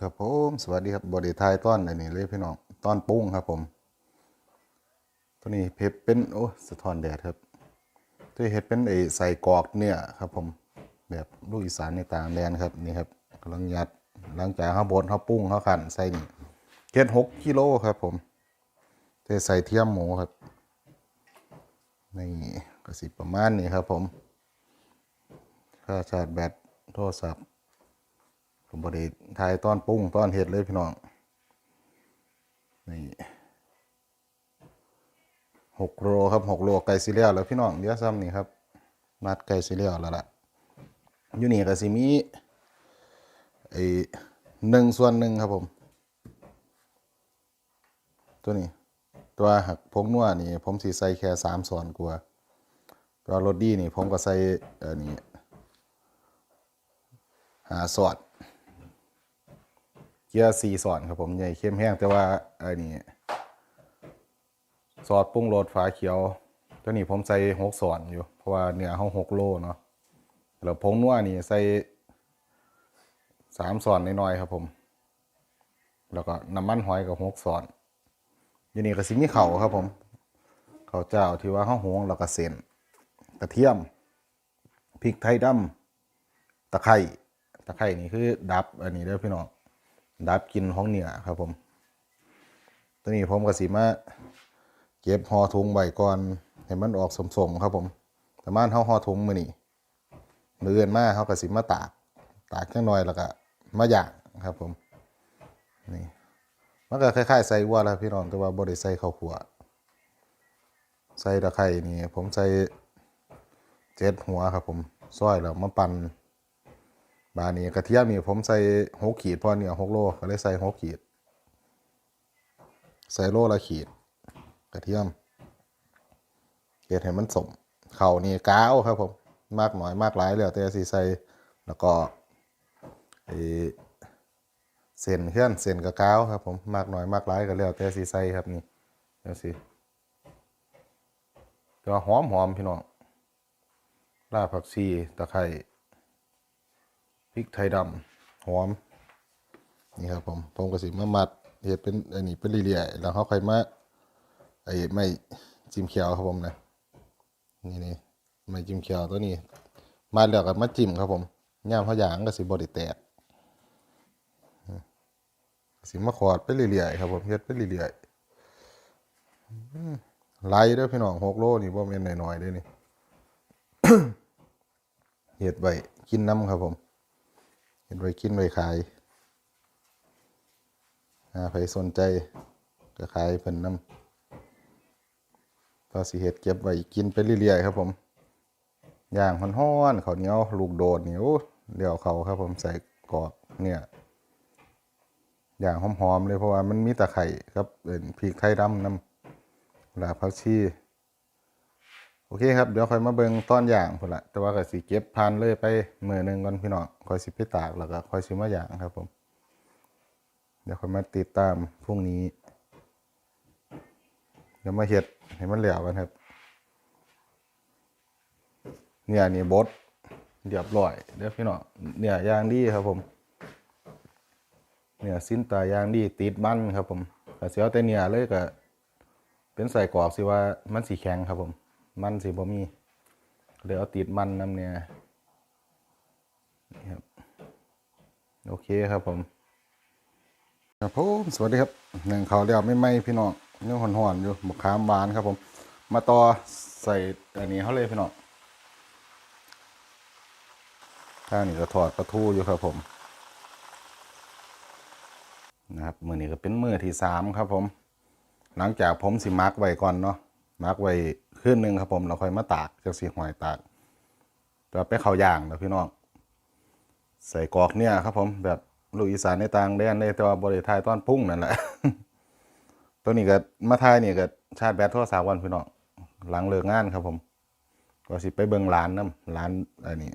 ครับผมสวัสดีครับบริทายต้อนอันนี้เลยพี่น้องต้อนปุ้งครับผมตัวนี้เพชรเป็นโอ้สะท้อนแดดครับตัวเห็ดเป็นไอใส่กรอกเนี่ยครับผมแบบลูกอีสานในต่างแดนครับนี่ครับกำลังยัดหลังจากเขาบดเขาปุ้งเขาขันใส่นี่เจ็ดหกกิโลครับผมเทใส่เทียมหมูครับนี่ก็สิประมาณนี้ครับผมค่าชาร์จแบตโทรศัพท์ ผมบริทายต้อนปุ้งต้อนเห็ดเลยพี่น้อง นี่หกโลครับหกโลไก่ซีเรียลแล้วพี่น้องเดี๋ยวซ้ำนี่ครับนัดไก่ซีเรียลแล้วล่ะอยู่นี่ก็สิมีไอหนึ่งส่วนหนึ่งครับผม ตัวนี้ ตัวหักพงนัวนี่ ผมสีใส่แค่สามส่วนกว่าตัวรถดีนี่ ผมก็ใส่เอันนี้หาสอด กียร์สี่สอนครับผมใหญ่เข้มแห้งแต่ว่าไอ้นี่ซอสปรุงรสฟ้าเขียวตัวนี้ผมใส่หกสอนอยู่ เพราะว่าเนื้อเขาหกโลเนาะแล้วผงนัวนี่ใส่สามสอนน้อยๆครับผม แล้วก็น้ำมันหอยกับหกสอนอยู่นี่ก็สิมีเข่าครับผมข้าวเจ้าที่ว่าข้าวหงแล้วก็เส้นกระเทียมพริกไทยดำตะไคร้ตะไคร้นี่คือดับอันนี้เด้อพี่น้อง ดับกินของเนื้อครับผมตัวนี้ผมก็สิมาเก็บห่อถุงใบก่อนให้มันออกสมๆครับผมแต่ม่านเฮาห่อถุงมือนี้มื้ออื่นมาเฮาก็สิมาตาก ตากจังหน่อยแล้วก็มาย่างครับผมนี่มันก็คล้ายๆใส่วัวแล้วพี่น้องแต่ว่าบ่ได้ใส่ข้าวคั่วใส่ตะไคร้นี่ผมใส่เจ็ดหัวครับผมซอยแล้วมาปั่น บานี้กระเทียมนี่ผมใส่หกขีดพราะเนี่ยหกโลก็เลยใส่หกขีด ใส่โลละขีด กระเทียมเก็ดให้มันสมเข่านี่ก้าวครับผมมากหน่อยมากหลายแล้วแต่สีใส่แล้วก็ไอเส้นเพื่อนเส้นกับก้าวครับผมมากหน่อยมากหลายก็แล้วแต่สีใส่ครับนี่เดี๋ยวสิก็หอมหอมพี่น้องรากผักชีตะไคร้ พริกไทยดำหอมนี่ครับผมผมก็สิมามัดเห็ดเป็นอันนี้เป็นเรื่อยๆแล้วเขาค่มาไอ้ไม่จิ้มเขียวครับผมนะนี่นี่ไม่จิ้มเขียวตัวนี้ มาแล้วก็มาจิ้มครับผมย่ามเขาอย่างก็สิบไดิแตกสิมาขอดไปเรื่อยๆครับผมเฮ็ดไปเรื่อยๆไลเด้อพี่น้องหกโลนี่บ่แม่นน้อยๆเด้อนี่เฮ็ดไว้กินน้ำครับผม เห็นไว้กินไว้ขายใครสนใจก็ขายเพิ่นนำพอสิเฮ็ดเก็บไว้กินไปเรื่อยๆครับผมอย่างฮ้อนๆข้าวเหนียวลูกโดดนี่โอ้เดี๋ยวเขาครับผมใส่กรอกเนี่ยอย่างหอมๆเลยเพราะว่ามันมีตะไคร่ครับเป็นพริกไทยดำนำลาผักชี โอเคครับ เดี๋ยวค่อยมาเบิ่งตอนอย่างพุ่นละแต่ว่าก็สิเก็บพันเลยไปมือหนึ่งก่อนพี่น้องค่อยสิไปตากแล้วก็ค่อยสิมาอย่างครับผม เดี๋ยวค่อยมาติดตามพรุ่งนี้ เดี๋ยวมาเฮ็ดให้มันแล้วกันครับ เนี่ยนี่บดเรียบร้อยเดี๋ยวพี่น้องเนี่ยยางดีครับผมเนี่ยสิ้นตายางดีติดมันครับผมแต่เสียวแต่เนี่ยเลยก็เป็นใส่กรอกสิว่ามันสีแข็งครับผม มันสิบ่มีเดี๋ยวเอาติดมันน้ำเนี่ยนี่ครับโอเคครับผมครับผมสวัสดีครับหนึ่งเขาเดียวไม่ไหมพี่น้องยังหอนๆอยู่มะขามหวานครับผม มาต่อใส่อันนี้เขาเลยพี่น้องข้างนี้ก็ถอดประทูอยู่ครับผมนะครับมือนี้ก็เป็นมือที่สามครับผม หลังจากผมสิมาร์กไว้ก่อนเนาะ มาร์กไว้คืนหนึ่งครับผมเราค่อยมาตากจากสีหอยตากตัวไปเขาย่างนะพี่น้องใส่กอกเนี่ยครับผมแบบลูกอีสานในต่างแดนได้แต่ว่าบริไทยตอนพุ่งนั่นแหละตัวนี้ก็มาทายนี่ก็ชาร์จแบตโทรศัพท์วันพี่น้องหลังเลิกงานครับผมก็สิไปเบิ่งร้านน้ำร้านอันนี้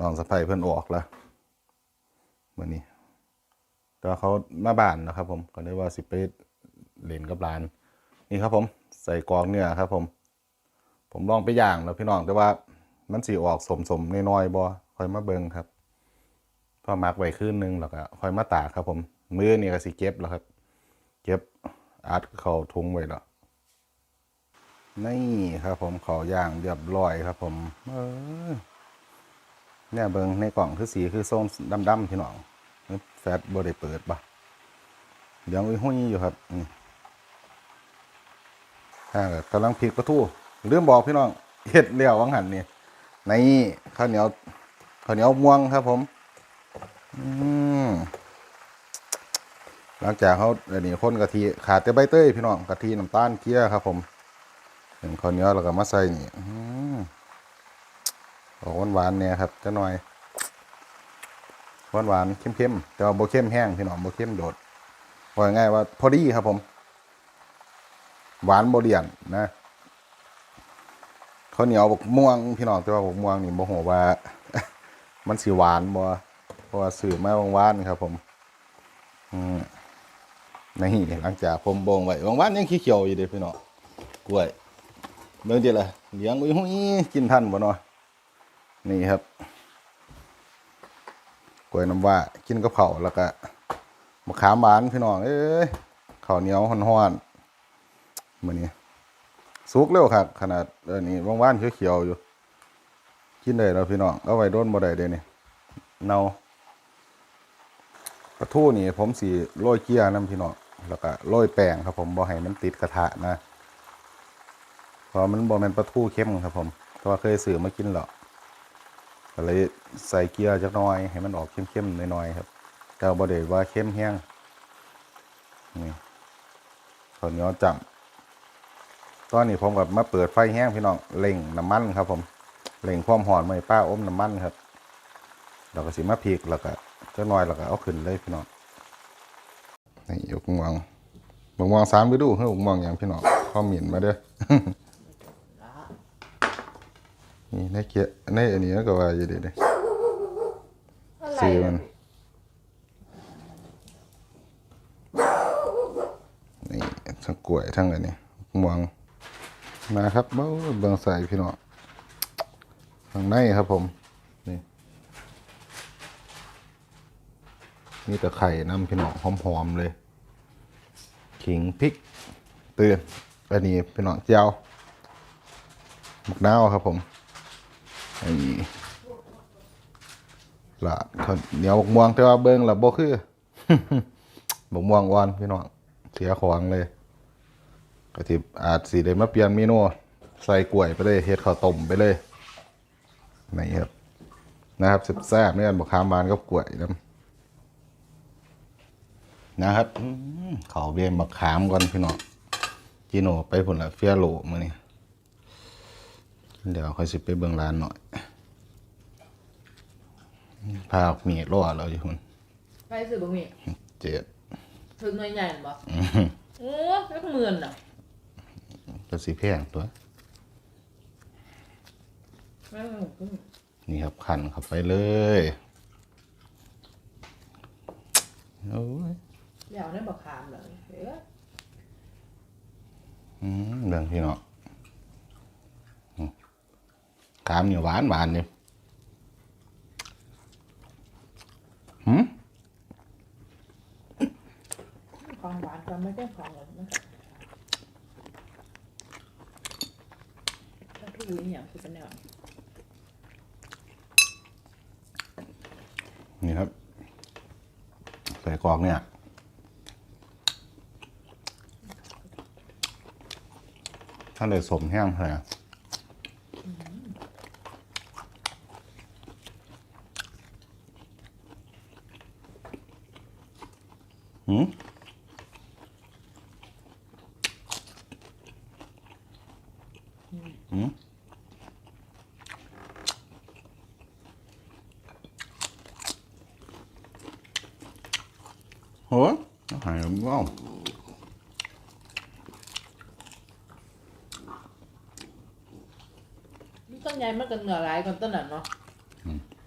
น้องสะใภ้เพิ่นออกแล้ววันนี้แต่ว่าเขามาบ้านนะครับผมก็เลยว่าสิไปเล่นกับร้าน นี่ครับผม ใส่กองเนื้อครับ ผม ผมลองไปย่างแล้วพี่น้องแต่ว่ามันสีออกสมสมน้อยๆบอคอยมาเบิงครับพอมักไว้คืนนึงแล้วก็ค่อยมาตากครับ ผมมือนี่ก็สิเก็บแล้วครับ เก็บอัดเข้าถุงไว้แล้วนี่ครับผมเขาย่างเรียบร้อยครับ ผม เออเนี่ยเบิงในกล่องคือสีคือส้มดำๆพี่น้องแฟตบ่ได้เปิดปะเดี๋ยวอุ้ยหุ้ยอยู่ครับ นี่ข้ากำลังพลิกประตูลืมบอกพี่น้องเฮ็ดแล้ววังหันนี่ในข้าวเหนียวข้าวเหนียวม่วงครับ ผมอืมหลังจากเขาเดี๋ยวนี้คนกะทิขาดแต่ใบเตยพี่น้องกะทิน้ำตาลเกลือครับ ผมเป็นข้าวเหนียวแล้วก็มาใส่นี่ออกหวานๆเนี่ยครับจะหน่อยหวานๆเข้มๆแต่ว่าโบเข้มแห้งพี่น้องโบเข้มโดดว่าง่ายว่าพอดีครับผม หวานโบเดียนนะข้าวเหนียวบกม่วงพี่น้องแต่ว่าบกม่วงนี่โมโหว่า มันสีหวานบ่เพราะว่าสื่อมาว่านครับ ผม อืมนี่หลังจากผมบ่งไว้ว่านยังขี้เขียวอยู่เด้พี่น้องกล้วยเบิ่งดิล่ะเลี้ยงอุ้ยหุ้ยกินทันบ่เนาะนี่ครับกล้วยน้ำว้ากินกับข้าแล้วก็มะขามหวานพี่น้องเอ้ยข้าวเหนียวฮ้อนๆ มื้อนี้สุกเร็วครับขนาดเออนี่ว่านๆเขียวๆอยู่ กินได้แล้วพี่น้องเอาไว้โดนบ่ได้เด้นี่เนาปลาทูนี่ผมสีโรยเกียร์น้ำพี่น้องแล้วก็โรยแป้งครับผมบ่ให้มันติดกระทะนะเพราะมันบ่แม่นปลาทูเข้มครับผมเพราะว่าเคยซื้อมากินแล้วก็เลยใส่เกียร์จักน่อยให้มันออกเข้มๆหน่อยๆครับแต่บ่ได้ว่าเข้มแห้งนี่ข้าวเหนียวจัง ตอนนี้ผมกับมาเปิดไฟแห้งพี่น้องเล่งน้ำมันครับ ผมเล่งความหอนไม่ป้าอมน้ำมันครับเราก็สิมาพริกแล้วก็เจ้าน้อยแล้วก็เอาขึ้นเลยพี่น้องนี่ยกมวงบงมวงสามไปดูเฮ้ยบงมวงอย่างพี่น้องข้อมหมิ่นมาเด้อนี่ในเกียในอันนี้ก็ว่าอยู่ดีเด้ซื้อมันนี่ทั้งกล้วยทั้งอันนี้มวง มาครับเบ้าเบิ่งใส่พี่น้องข้างในครับผม นี่ มีแต่ไข่น้ำพี่น้องหอมๆเลย ขิงพริก เตือนอันนี้พี่น้องเจียวหมกนาวครับผมอันนี้ละข้าเหนียวม่วงแต่ว่าเบิ้งละบ่คือบกม่วงอ่อนพี่น้องเสียของเลย กะทิอาจสีได้มาเปลี่ยนเมนูใส่กล้วยไปเลยเฮ็ดข้าวต้มไปเลยนี่ครับนะครับแซ่บๆเนี่ยบะขามบานกับกล้วยนะนะครับอื้อเขาเบียนบักขามก่อนพี่น้องจีโน่ไปผลละเฟียโลมือนี่เดี๋ยวค่อยสิไปเบิ่งร้านหน่อยพาออกมีดล่อเราอยู่คุณไปซื้อบะหมี่เจ็ดถึงหน่วยใหญ่บ่โอ้สักหมื่นอะ ก็สีแพงตัวไม่ไม่ผมนี่ครับขันเข้าไปเลยโอ้ยอยากได้บักขามเลยเอ้ยอืมเรื่องพี่น้องอืมขามนี่หวานหวานเนี่ยหืมของหวานก็ไม่ใช่ของหวานนะถ้าพี่รู้อย่างคือเป็นแนว นี่ครับ ใส่ กรอกเนี่ยท่านเลยสมแห้งเลยหืมหืม โหหายว้าว ต้นใหญ่ มันก็เหนือหลายกว่าต้นนั้นเนาะ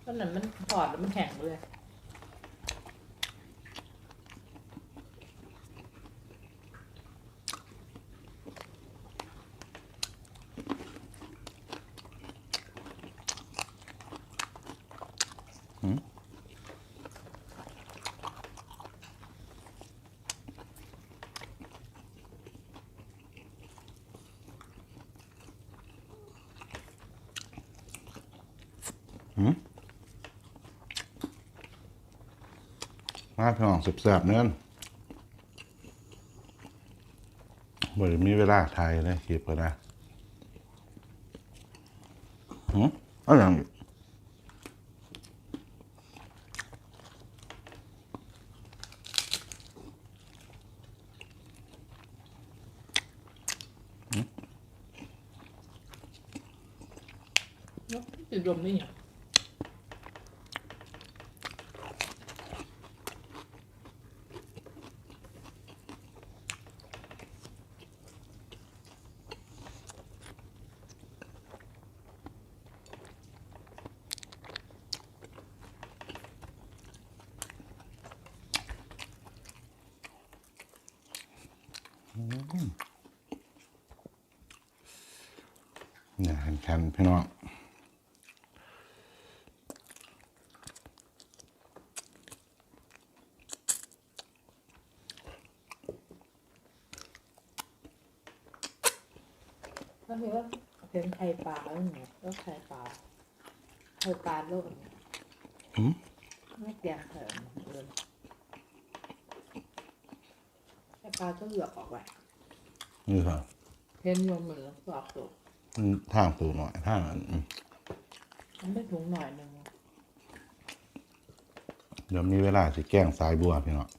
ต้นนั้นมันถอดแล้วมันแข็งเลย มาพี่น้องแซ่บๆเนื้อนบ่มีเวลาถ่ายนะคลิปนะหืมเอะไรอย่างนี้ เนาะติดลมนี่เนี่ย เนี่ยแข็งๆพี่น้องก็คือว่าเป็นไข่ปลาแล้วเนี่ยก็ไข่ปลาไข่ปลาโลกเนี่ยหืมไม่เตรียมเถิมเลยไข่ปลาก็เหลือกออกไปนี่ครับเห็นรวมเหมือนสอบตกอืม ทางปูหน่อยทางอันอืมมันไม่ถุงหน่อยหนึ่งเดี๋ยวมีเวลาสิแกล้งสายบัวพี่น้อง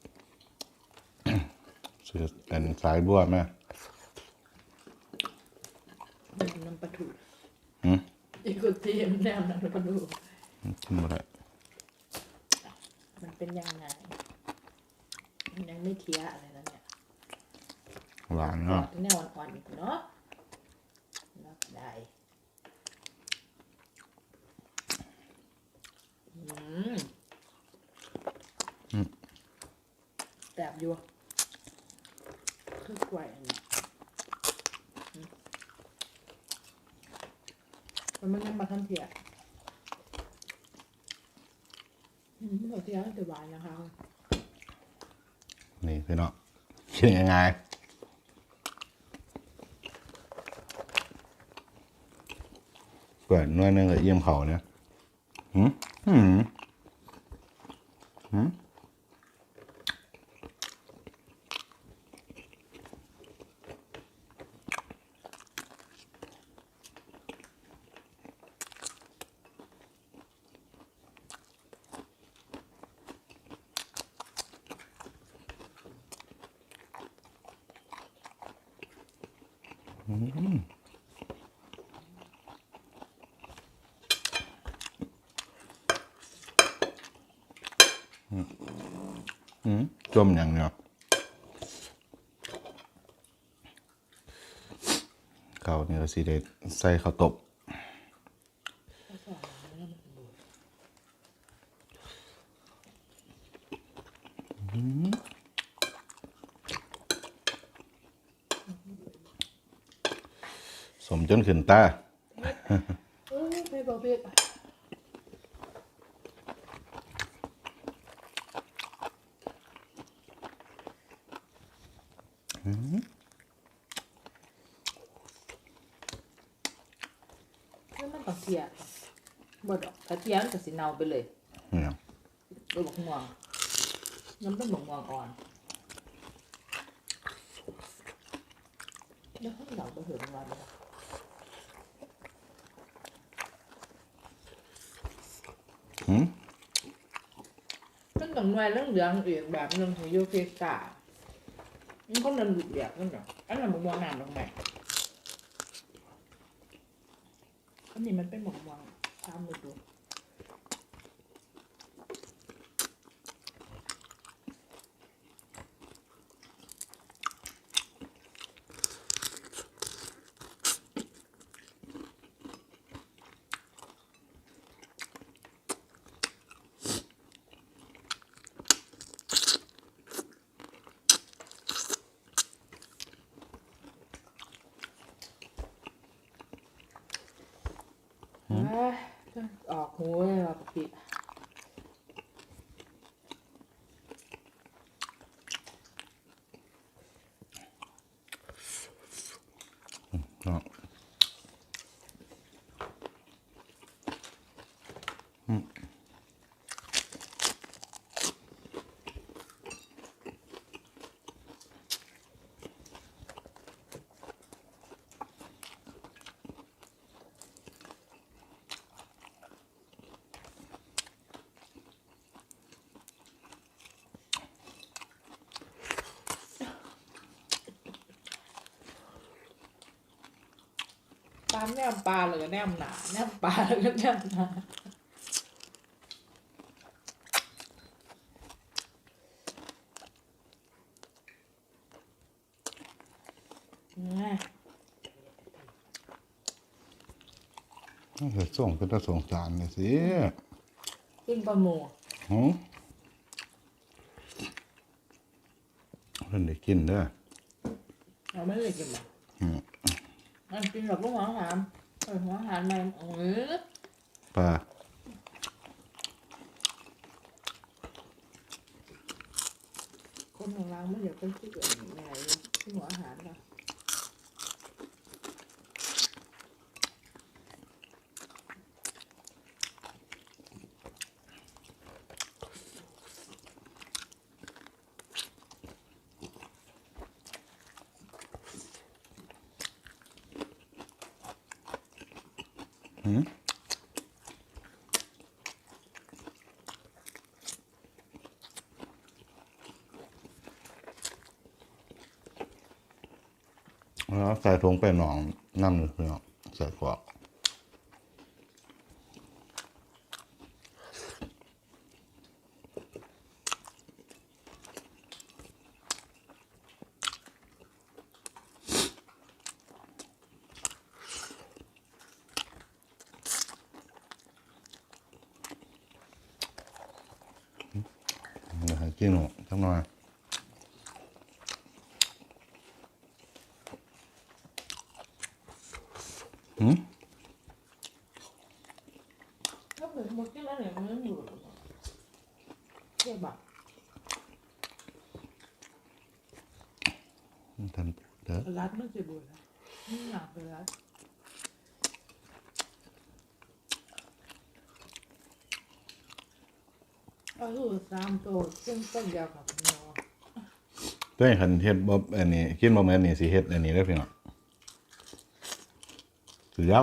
ซื้อเป็นสายบัวไหมมันน้ำปลาถูหืมอีกคนที่มันแนมน้ำปลาถูกินบ่ได้มันเป็นยังไงมันยังไม่เทียอะไรแล้วเนี่ยหวานเนาะแนวอ่อนๆอีกเนาะนักได้อืม แบบอยู่คือกล้วยอันนี้อืมมันมันยังมาทันเทียอืมหัวเทียแต่หวานนะคะ นี่พี่น้องกินยังไง เปิดน้อยหนึงกับเยี่ยมเขาเนี่ยหืมหืมหืมอืม จมอย่างเดียวเขาเนี่ยก็สิได้ใส่ข้าวตบสมจนขึ้นตาเอ้ยไปบอกพี่แล้วมันต้องเทียบ่ ดอกถ้าเทียมันก็สิเน่าไปเลยเนี่ยโดยบอกม่วงน้ำเป็นบอกม่วงอ่อนแล้วข้างเหล่าก็เหินวันเลยหืมมันต้องหน่วยเรื่องเหลืองอีกแบบหนึงของยูเฟกามันก็นันหลุดแบบนั่นเหรออันนั้นบอกม่วงน้ำลงไปอันนี้มันเป็นบอกม่วงตามมือดู อ่าออก ปลาแนมปลาเลยก็แนมหนาแนมปลาเลยก็แนมหนาเนี่ยเฮ็ดส่งเป็นตาสงสารเลยสิขึ้นปลาหมูหือเพิ่นได้กินเด้อเราไม่เลยกินหรอ กอืมมันกินแบบลูกหัวหามเออหัวหามมันเออ ปลา คนของเราไม่อยากเป็นที่เกิดยังไงที่หัวอาหารเรา หือ แล้วใส่ถุงไปหนองน้ำหนึ่งเนาะใส่กวอก เดี๋ยวให้กินหนูสักหน่อย หืม ถ้าเกิดหมดที่แล้วเนี่ยมันไม่อยู่หรอกเจ็บอะ ท่านเด้อ รัดไม่เจ็บบุญนะไม่อยากไปรัดก็คือสาม ตัวซึ่งต้นยาวกับนอด้วยคันเฮ็ดบ่อันนี้กินบ่แม่นนี่สิเฮ็ดอันนี้เด้อพี่น้องสิย่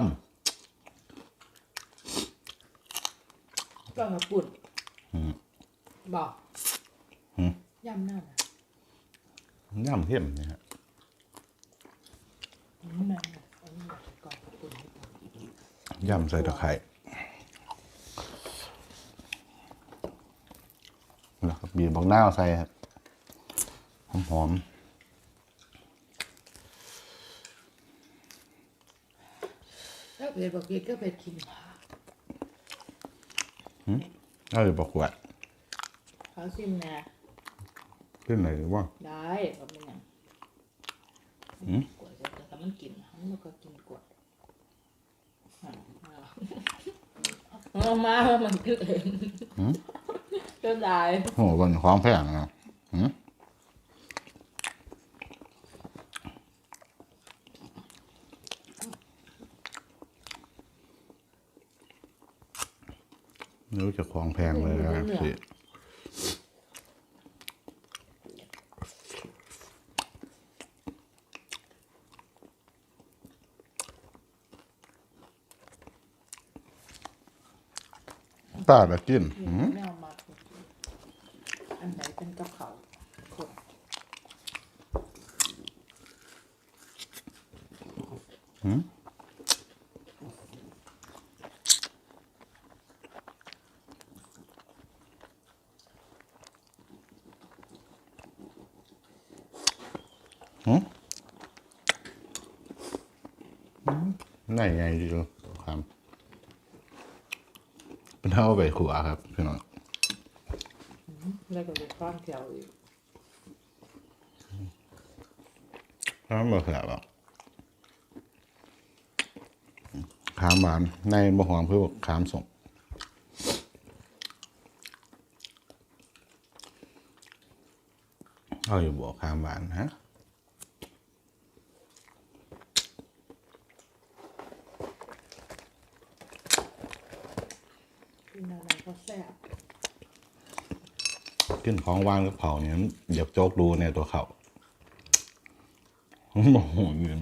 ก็กับปุ่นอืม บอกอืมย่ำหน้านะำย่ำเข้มนี่ฮะอืมนั่นน่ะอันนี้อยากจะก่อนกับปุ่นให้ก่อนย่ำใส่ตะไคร้แล้วก็ บีบบักนาวใส่ครับ หอมถ้าเกิดบอกกินก็ไปกินผักๆเอาอยู่บ่ขวดเขาซิมนะขึ้นไหนหรือว่าได้ก็เป็นอย่างอืมกล้วยจะแต่มันกินมันก็กินกล้วยอะเอาเอามา มันกินเอง หืมก็ได้โอ้โหมันของแพงนะหืมไม่รู้จะของแพงเลยนะสิตาละกินหืมไม่เอามาอันไหนเป็นกับเขาคน หืม หืม ไหนไงดีลูกครับเป็นเท่าไปขัวครับพี่น้องแล้วก็จะฟ้านแถวอีกถ้าไม่เขือหรอก ขามหวาน ในบะหอมเพื่อขามส่งเอาอยู่บ่ขามหวานฮะกินอะไรก็แซ่บขึ้นของว่างกับเขาเนี่ยมันอยากโจกดูเนี่ยตัวเขาโมโหเงิน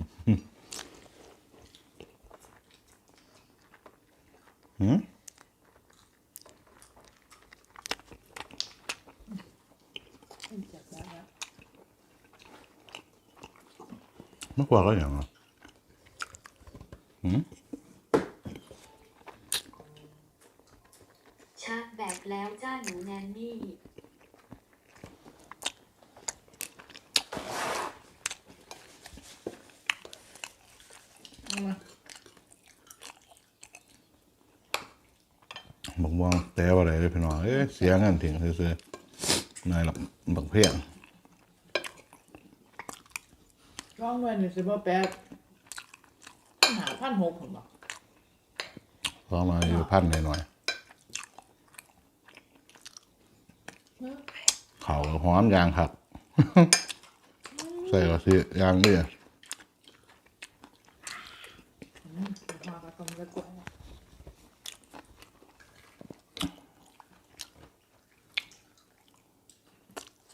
วกก็อย่างอะชาแบตแล้วจ้าหนูแนนนี่บอกว่าแต่วอะไรเลยพี่น้องเอ๊ะเสียเงินถึงซื้อๆนายหลับบังเพียง ร้องด้วยนี่สิบ่แปดหาพันหกผมบอกพอมาอยู่พันหน่อยๆเขาก็หอมยางครับใส่ก็สิยางนี่พากระตมกระกวย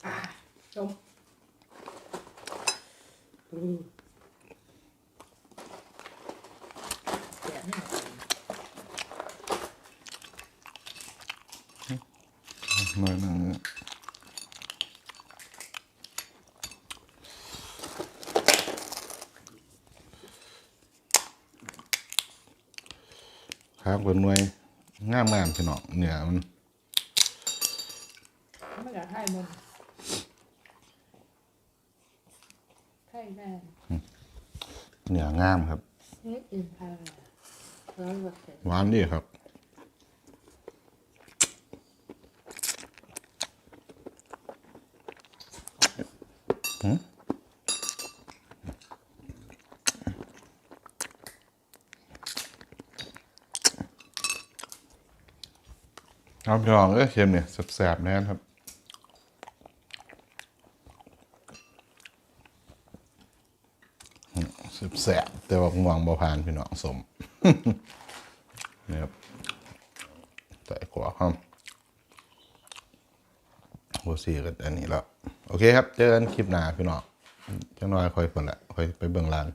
อะจมอือแกะนี่ หน่อยหน่อยหนึงข้างเป็นหน่วยงามงามๆพี่น้องเนื้อมัน ไม่อยากให้มันไข่แดง เนื้อ งามครับหวานดีครับหืมเอาพี่น้องเอ้ยเค็มเนี่ยแสบๆแน่นครับ แต่ว่าหวงบ่ผ่านพี่น้องสมนี่ครับใส่ขวาครับโอซีกันอันนี้แล้ว โอเคครับ เจอกันคลิปหน้าพี่น้องจังน้อยคอยผลละคอยไปเบื้องหล่าง